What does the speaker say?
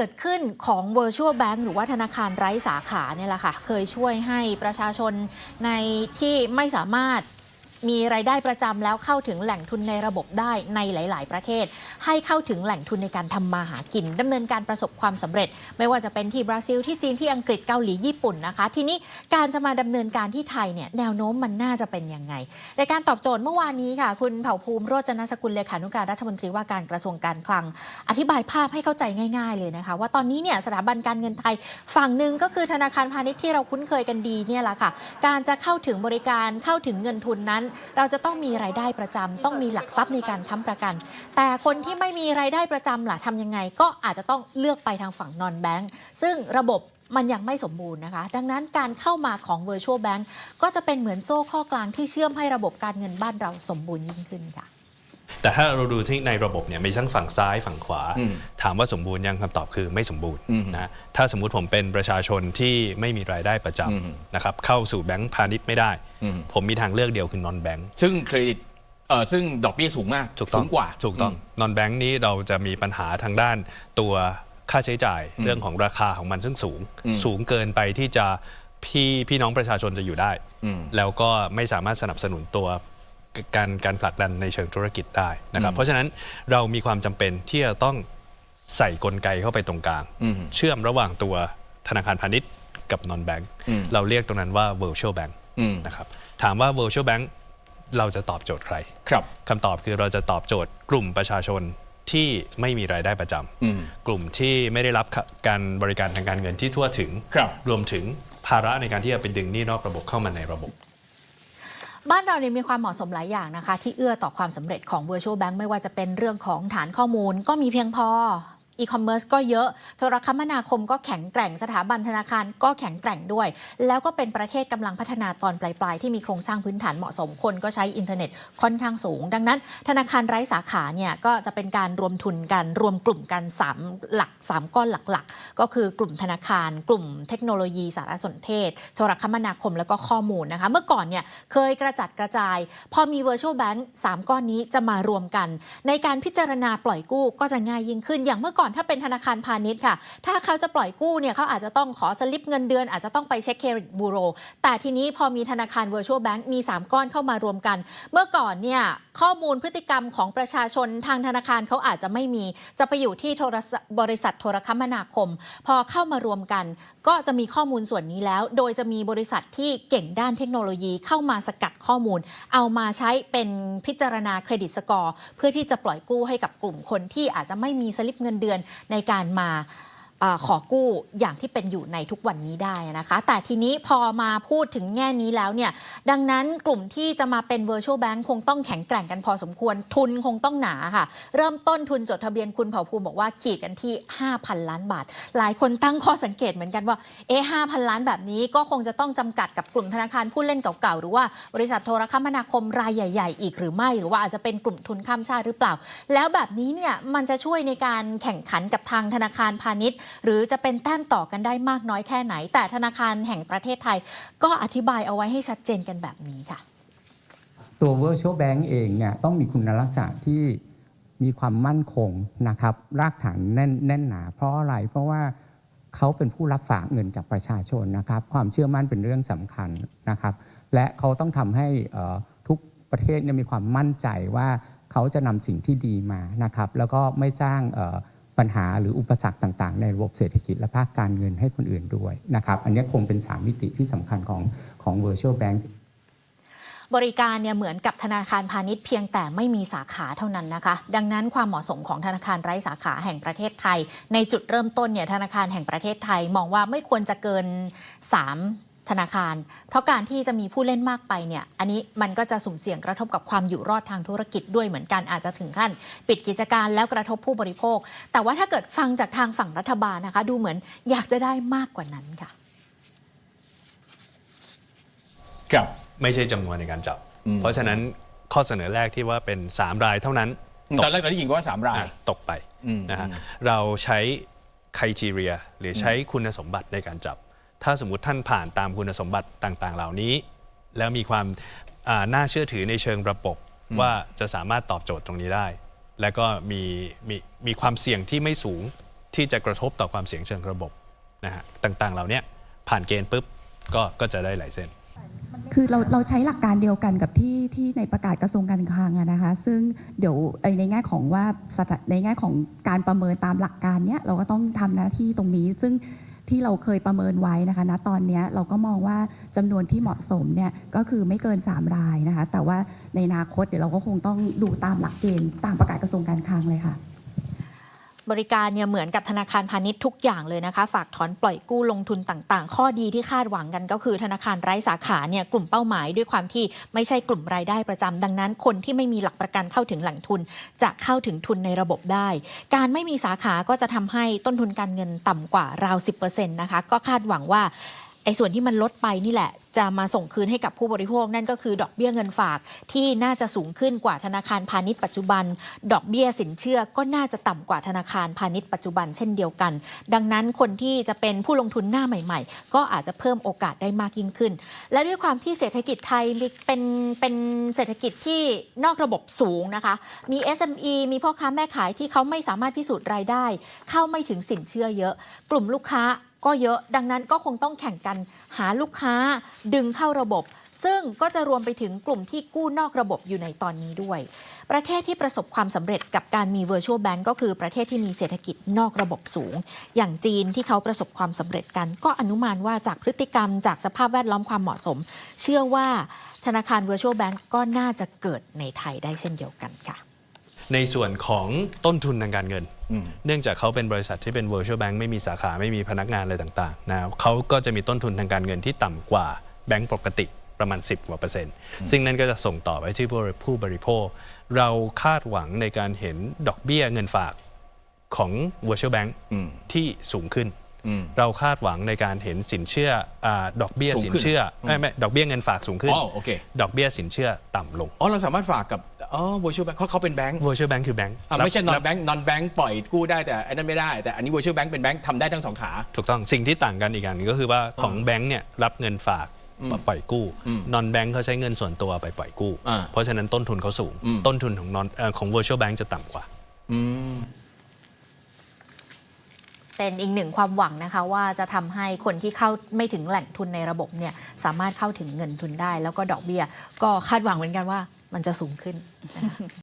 เกิดขึ้นของ Virtual Bank หรือว่าธนาคารไร้สาขาเนี่ยแหละค่ะ เคยช่วยให้ประชาชนในที่ไม่สามารถ มีรายได้ประจำแล้วเข้าถึงแหล่งทุนในระบบได้ในหลาย ๆ ประเทศ ให้เข้าถึงแหล่งทุนในการทำมาหากินดำเนินการประสบความสำเร็จ ไม่ว่าจะเป็นที่บราซิลที่จีนที่อังกฤษเกาหลีญี่ปุ่นนะคะ ทีนี้การจะมาดำเนินการที่ไทยเนี่ยแนวโน้มมันน่าจะเป็นยังไงในการตอบโจทย์เมื่อวานนี้ค่ะ คุณเผ่าภูมิโรจนสกุลเลขานุการรัฐมนตรีว่าการกระทรวงการคลัง อธิบายภาพให้เข้าใจง่าย ๆ เลยนะคะ ว่าตอนนี้เนี่ยสถาบันการเงินไทย ฝั่งหนึ่งก็คือธนาคารพาณิชย์ที่เราคุ้นเคยกันดีเนี่ยแหละค่ะ การจะเข้าถึงบริการเข้าถึงเงินทุนนั้นเราจะต้องมีรายได้ประจำต้องมีหลักทรัพย์ในการค้ำประกัน แต่คนที่ไม่มีรายได้ประจำล่ะทำยังไง ก็อาจจะต้องเลือกไปทางฝั่งนอนแบงก์ซึ่งระบบมันยังไม่สมบูรณ์นะคะ ดังนั้นการเข้ามาของ Virtual Bank ก็จะเป็นเหมือนโซ่ข้อกลางที่เชื่อมให้ระบบการเงินบ้านเราสมบูรณ์ยิ่งขึ้นค่ะ แต่ถ้าเราดูที่ในระบบเนี่ยมีทั้งฝั่งซ้ายฝั่งขวาอืมถามว่าสมบูรณ์ยังคำตอบคือไม่สมบูรณ์อืมนะถ้าสมมุติผมเป็นประชาชนที่ไม่มีรายได้ประจอืมำนะครับเข้าสู่แบงก์พาณิชย์ไม่ได้อืมผมมีทางเลือกเดียวคือนอนแบงก์ซึ่งเครดิตเออซึ่งดอกเบี้ยสูงมากถูกต้องสูงกว่าถูกต้องนอนแบงก์นี้เราจะมีปัญหาทางด้านตัวค่าใช้จ่ายเรื่องของราคาของมันซึ่งสูงอืมสูงเกินไปที่จะพี่พี่น้องประชาชนจะอยู่ได้อืมแล้วก็ไม่สามารถสนับสนุนตัว การการผลักดันในเชิงธุรกิจได้นะครับอืมเพราะฉะนั้นเรามีความจำเป็นที่จะต้องใส่กลไกเข้าไปตรงกลางอืมเชื่อมระหว่างตัวธนาคารพาณิชย์กับนอนแบงก์อืมเราเรียกตรงนั้นว่า virtual bank อืมนะครับถามว่า virtual bank เราจะตอบโจทย์ใคร ครับคำตอบคือเราจะตอบโจทย์กลุ่มประชาชนที่ไม่มีรายได้ประจำอืมกลุ่มที่ไม่ได้รับการบริการทางการเงินที่ทั่วถึงครับรวมถึงภาระในการที่จะไปดึงหนี้นอกระบบเข้ามาในระบบ บ้านเราเนี่ยมีความเหมาะสมหลายอย่างนะคะ ที่เอื้อต่อความสำเร็จของ Virtual Bank ไม่ว่าจะเป็นเรื่องของฐานข้อมูลก็มีเพียงพอ อีคอมเมิร์ซก็เยอะ โทรคมนาคมก็แข็งแกร่ง สถาบันธนาคารก็แข็งแกร่งด้วย แล้วก็เป็นประเทศกำลังพัฒนาตอนปลาย ๆ ที่มีโครงสร้างพื้นฐานเหมาะสมคนก็ใช้อินเทอร์เน็ตค่อนข้างสูง ดังนั้น ธนาคารไร้สาขาเนี่ยก็จะเป็นการรวมทุนกัน รวมกลุ่มกันสามหลักสามก้อนหลัก ๆ ก็คือกลุ่มธนาคาร กลุ่มเทคโนโลยีสารสนเทศ โทรคมนาคมแล้วก็ข้อมูลนะคะ เมื่อก่อนเนี่ยเคยกระจัดกระจาย พอมี Virtual Bank 3 ก้อนนี้จะมารวมกัน ในการพิจารณาปล่อยกู้ก็จะง่ายยิ่งขึ้นอย่างเมื่อก่อนถ้าเป็นธนาคารพาณิชย์ค่ะ ถ้าเขาจะปล่อยกู้เนี่ยเขาอาจจะต้องขอสลิปเงินเดือน อาจจะต้องไปเช็คเครดิตบูโร แต่ทีนี้พอมีธนาคาร Virtual Bank มี 3 ก้อนเข้ามารวมกัน เมื่อก่อนเนี่ยข้อมูลพฤติกรรมของประชาชนทางธนาคารเขาอาจจะไม่มี จะไปอยู่ที่บริษัทโทรคมนาคม พอเข้ามารวมกันก็จะมีข้อมูลส่วนนี้แล้ว โดยจะมีบริษัทที่เก่งด้านเทคโนโลยีเข้ามาสกัดข้อมูล เอามาใช้เป็นพิจารณาเครดิตสกอร์ เพื่อที่จะปล่อยกู้ให้กับกลุ่มคนที่อาจจะไม่มีสลิปเงินเดือนในการมา อขอกู้อย่างที่เป็นอยู่ในทุกวันนี้ได้นะคะ แต่ทีนี้พอมาพูดถึงแง่นี้แล้วเนี่ย ดังนั้นกลุ่มที่จะมาเป็น virtual bank คงต้องแข็งแกร่งกันพอสมควร ทุนคงต้องหนาค่ะ เริ่มต้นทุนจดทะเบียนคุณเผ่าภูมิบอกว่าขีดกันที่ 5,000 ล้านบาท หลายคนตั้งข้อสังเกตเหมือนกันว่า เอ๊ะ5,000ล้านแบบนี้ก็คงจะต้องจำกัดกับกลุ่มธนาคารผู้เล่นเก่าๆ หรือว่าบริษัทโทรคมนาคมรายใหญ่ ๆ อีกหรือไม่ หรือว่าอาจจะเป็นกลุ่มทุนข้ามชาติหรือเปล่า แล้วแบบนี้เนี่ยมันจะช่วยในการแข่งขันกับทางธนาคารพาณิชย์หรือจะเป็นแต้มต่อกันได้มากน้อยแค่ไหน แต่ธนาคารแห่งประเทศไทย ก็อธิบายเอาไว้ให้ชัดเจนกันแบบนี้ค่ะ ตัว Virtual Bank เองเนี่ยต้องมีคุณลักษณะที่มีความมั่นคงนะครับ รากฐานแน่นแน่นหนา เพราะอะไร เพราะว่าเขาเป็นผู้รับฝากเงินจากประชาชนนะครับ ความเชื่อมั่นเป็นเรื่องสำคัญนะครับ และเขาต้องทำให้ทุกประเทศมีความมั่นใจว่าเขาจะนำสิ่งที่ดีมานะครับ แล้วก็ไม่จ้าง ปัญหาหรืออุปสรรคต่างๆ ในระบบเศรษฐกิจและภาคการเงินให้คนอื่นด้วยนะครับ อันนี้คงเป็นสามมิติที่สำคัญของของ Virtual Bank บริการเนี่ยเหมือนกับธนาคารพาณิชย์เพียงแต่ไม่มีสาขาเท่านั้นนะคะ ดังนั้นความเหมาะสมของธนาคารไร้สาขาแห่งประเทศไทย ในจุดเริ่มต้นเนี่ยธนาคารแห่งประเทศไทย มองว่าไม่ควรจะเกิน 3 ธนาคาร เพราะการที่จะมีผู้เล่นมากไปเนี่ยอันนี้มันก็จะสุ่มเสี่ยงกระทบกับความอยู่รอดทางธุรกิจด้วยเหมือนกันอาจจะถึงขั้น ปิดกิจการแล้วกระทบผู้บริโภค แต่ว่าถ้าเกิดฟังจากทางฝั่งรัฐบาลนะคะ ดูเหมือนอยากจะได้มากกว่านั้นค่ะ ครับ ไม่ใช่จำนวนในการจับ อืม เพราะฉะนั้นข้อเสนอแรกที่ว่าเป็น 3 รายเท่านั้นตตอกนแรกเราได้ยินว่าสามรายอะตกไปอืมนะฮะอืม เราใช้คุณทีเรียหรือใช้คุณสมบัติในการจับ ถ้าสมมติท่านผ่านตามคุณสมบัติต่าง ๆ เหล่านี้ แล้วมีความอ่าน่าเชื่อถือในเชิงระบบว่าจะสามารถตอบโจทย์ตรงนี้ได้ และก็มีมีมีความเสี่ยงที่ไม่สูงที่จะกระทบต่อความเสี่ยงเชิงระบบนะฮะต่างๆ เหล่าเนี้ยผ่านเกณฑ์ปุ๊บก็ก็จะได้ไลเซนส์คือเราเราใช้หลักการเดียวกันกับที่ที่ในประกาศกระทรวงการคลังอะนะคะ ซึ่งเดี๋ยวเอ่อในแง่ของว่าสถาในแง่ของการประเมินตามหลักการเนี้ยเราก็ต้องทำหน้าที่ตรงนี้ ซึ่ง ที่เราเคยประเมินไว้นะคะณตอนนี้เราก็มองว่าจำนวนที่เหมาะสมเนี่ยก็คือไม่เกิน 3 รายนะคะ แต่ว่าในอนาคตเดี๋ยวเราก็คงต้องดูตามหลักเกณฑ์ตามประกาศกระทรวงการคลังเลยค่ะ บริการเนี่ยเหมือนกับธนาคารพาณิชย์ทุกอย่างเลยนะคะ ฝากถอนปล่อยกู้ลงทุนต่างๆ ข้อดีที่คาดหวังกันก็คือธนาคารไร้สาขาเนี่ยกลุ่มเป้าหมายด้วยความที่ไม่ใช่กลุ่มรายได้ประจำดังนั้นคนที่ไม่มีหลักประกันเข้าถึงแหล่งทุน จะเข้าถึงทุนในระบบได้ การไม่มีสาขาก็จะทำให้ต้นทุนการเงินต่ำกว่าราว 10%นะคะก็คาดหวังว่า ไอ้ส่วนที่มันลดไปนี่แหละ จะมาส่งคืนให้กับผู้บริโภคนั่นก็คือ ดอกเบี้ยเงินฝากที่น่าจะสูงขึ้นกว่าธนาคารพาณิชย์ปัจจุบัน ดอกเบี้ยสินเชื่อก็น่าจะต่ำกว่าธนาคารพาณิชย์ปัจจุบันเช่นเดียวกัน ดังนั้นคนที่จะเป็นผู้ลงทุนหน้าใหม่ ๆ ก็อาจจะเพิ่มโอกาสได้มากยิ่งขึ้น และด้วยความที่เศรษฐกิจไทยเป็นเป็นเศรษฐกิจที่นอกระบบสูงนะคะ มี SME มีพ่อค้าแม่ขายที่เขาไม่สามารถพิสูจน์รายได้ เข้าไม่ถึงสินเชื่อเยอะ กลุ่มลูกค้า ก็เยอะดังนั้นก็คงต้องแข่งกันหาลูกค้าดึงเข้าระบบ ซึ่งก็จะรวมไปถึงกลุ่มที่กู้นอกระบบอยู่ในตอนนี้ด้วย ประเทศที่ประสบความสำเร็จกับการมี virtual bank ก็คือประเทศที่มีเศรษฐกิจนอกระบบสูง อย่างจีนที่เขาประสบความสำเร็จกัน ก็อนุมานว่าจากพฤติกรรมจากสภาพแวดล้อมความเหมาะสม เชื่อว่าธนาคาร virtual bank ก็น่าจะเกิดในไทยได้เช่นเดียวกันค่ะ ในส่วนของต้นทุนทางการเงิน เนื่องจากเขาเป็นบริษัทที่เป็น virtual bank ไม่มีสาขาไม่มีพนักงานอะไรต่างๆนะครับเขาก็จะมีต้นทุนทางการเงินที่ต่ำกว่าแบงก์ปกติประมาณ 10กว่าเปอร์เซ็นต์ซึ่งนั่นก็จะส่งต่อไปที่ผู้ผู้บริโภค เราคาดหวังในการเห็นดอกเบี้ยเงินฝากของ virtual bank อืมที่สูงขึ้นอืมเราคาดหวังในการเห็นสินเชื่ออาดอกเบี้ยสูงสินขึ้นเชื่ออืมไม่ไม่ดอกเบี้ยเงินฝากสูงขึ้นอ๋อโอเคดอกเบี้ยสินเชื่อต่ำลงอ๋อเราสามารถฝากกับ อ๋อ virtual bank เขาเขาเป็นแบงก์ virtual bank คือแบงก์อะไม่ใช่ non bank non bank ปล่อยกู้ได้แต่อันนั้นไม่ได้ แต่อันนี้ virtual bank เป็นแบงก์ทำได้ทั้งสองขา ถูกต้องสิ่งที่ต่างกันอีกอย่างหนึงก็คือว่าของแบงก์เนี่ยรับเงินฝากอืมมาปล่อยกู้อืมนอนแบงก์เขาใช้เงินส่วนตัวไปปล่อยกู้ อ่าเพราะฉะนั้นต้นทุนเขาสูง อืม ต้นทุนของ non เอ่อของ virtual bank จะต่ำกว่า อืม เป็นอีกหนึ่งความหวังนะคะว่าจะทำให้คนที่เข้าไม่ถึงแหล่งทุนในระบบเนี่ยสามารถเข้าถึงเงินทุนได้ แล้วก็ดอกเบี้ย ก็คาดหวังเหมือนกันว่า มันจะสูงขึ้นนะคะ